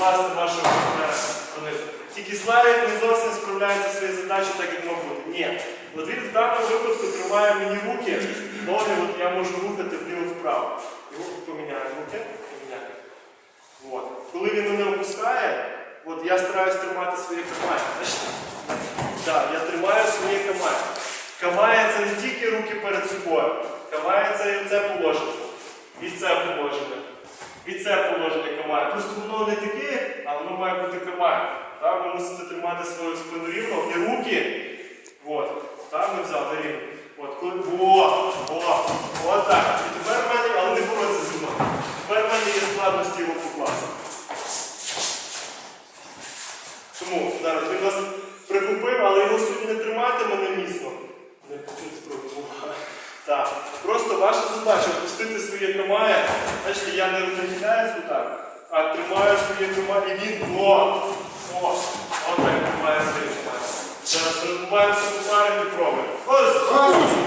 покласти вашого партнера. Тільки Славік не зовсім справляється зі своєю задачею, так як мав бути. Ні. От він в даному випадку тримає мені руки, ноги, от я можу рухати вліво-вправо. Руки поміняю руки, поміняю. От. Коли він мене опускає, от я стараюсь тримати своє камає. Так, я тримаю своє камає. Камає це не тільки руки перед собою. Камає це і це положення. І це положення. І це положення камає. А воно має бути камає. Так, ви мусите тримати свою спину рівно і руки. От. Так, ми взяли рівно. От, коли... О, о, от так. І тепер в мене, але не боротися зі мною. Тепер в мене є складності його покласти. Тому зараз він нас прикупив, але його сьогодні не тримати мене міцно. Не почуть спробувати. Так. Просто ваша задача опустити своє камає. Бачите, я не нахиляюсь отак, а тримаю своє тримає. і він о! О! Отак тримає своє камає. Зараз розбуваємося по парі і пробуємо.